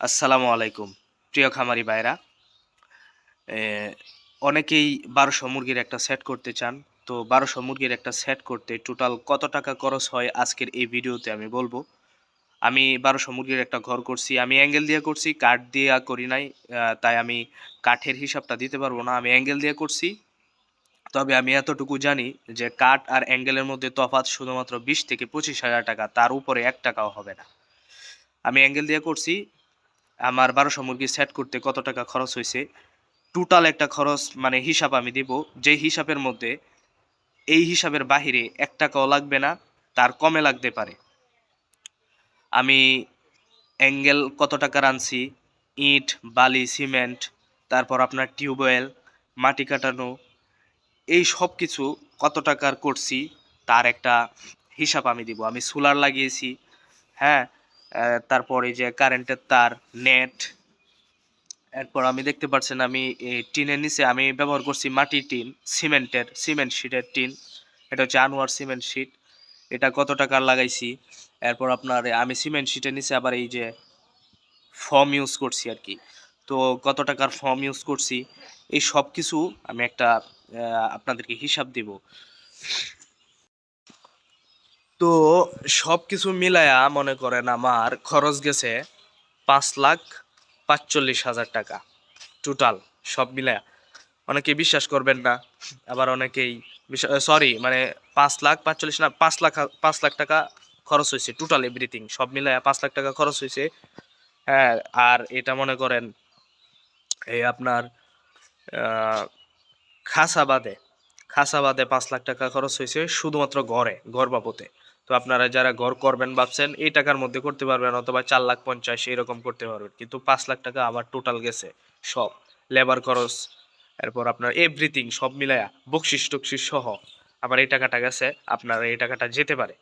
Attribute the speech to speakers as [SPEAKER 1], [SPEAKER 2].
[SPEAKER 1] আসসালামু আলাইকুম, প্রিয় খামারি ভাইরা। অনেকেই বারোশো মুরগির একটা সেট করতে চান। তো বারোশো মুরগির একটা সেট করতে টোটাল কত টাকা খরচ হয় আজকের এই ভিডিওতে আমি বলব। আমি বারোশো মুরগির একটা ঘর করছি, আমি অ্যাঙ্গেল দিয়ে করছি, কাঠ দিয়ে করি নাই তাই আমি কাঠের হিসাবটা দিতে পারব না, আমি অ্যাঙ্গেল দিয়ে করছি। তবে আমি এতটুকু জানি যে কাঠ আর অ্যাঙ্গেলের মধ্যে তফাৎ শুধুমাত্র বিশ থেকে পঁচিশ হাজার টাকা, তার উপরে এক টাকাও হবে না। আমি অ্যাঙ্গেল দিয়ে করছি আমার বারোশো মুরগি সেট করতে কত টাকা খরচ হয়েছে? টোটাল একটা খরচ মানে হিসাব আমি দিব। যে হিসাবের মধ্যে, এই হিসাবের বাহিরে এক টাকাও লাগবে না, তার কমে লাগতে পারে। আমি অ্যাঙ্গেল কত টাকার আনছি ইট, বালি সিমেন্ট তারপর আপনার টিউবওয়েল মাটি কাটানো, এই সব কিছু কত টাকার করছি, তার একটা হিসাব আমি দিব। আমি সোলার লাগিয়েছি হ্যাঁ তারপর এই যে কারেন্টের তার নেট এরপর আমি দেখতে পাচ্ছেন আমি টিনের নিচে আমি ব্যবহার করছি মাটি টিন, সিমেন্টের, সিমেন্ট শিটের টিন। এটা হচ্ছে আনোয়ার সিমেন্ট শিট এটা কত টাকার লাগাইছি? এরপর আপনার আমি সিমেন্ট শিটের নিচে আবার এই যে ফর্ম ইউজ করছি আর কি। তো কত টাকার ফর্ম ইউজ করছি? এই সব কিছু আমি একটা আপনাদেরকে হিসাব দিব। তো সব কিছু মিলায়া মনে করেন আমার খরচ গেছে পাঁচ লাখ পাঁচচল্লিশ হাজার টাকা টোটাল সব মিলায়া। অনেকে বিশ্বাস করবেন না আবার অনেকেই সরি মানে পাঁচ লাখ পাঁচচল্লিশ না পাঁচ লাখ পাঁচ লাখ টাকা খরচ হয়েছে টোটাল এভরিথিং সব মিলায়া পাঁচ লাখ টাকা খরচ হয়েছে। হ্যাঁ আর এটা মনে করেন এই আপনার আহ, খাসাবাদে পাঁচ লাখ টাকা খরচ হয়েছে শুধুমাত্র ঘরে ঘর বাবদে। তো আপনারা যারা ঘর করবেন ভাবছেন, এই টাকার মধ্যে করতে পারবেন অথবা চার লাখ পঞ্চাশ এরকম করতে পারবেন। কিন্তু পাঁচ লাখ টাকা আবার টোটাল গেছে সব। লেবার খরচ, এরপর আপনার এভরিথিং সব মিলায়া বকশিস টকশিস সহ। আবার এই টাকাটা গেছে, আপনার এই টাকাটা যেতে পারে।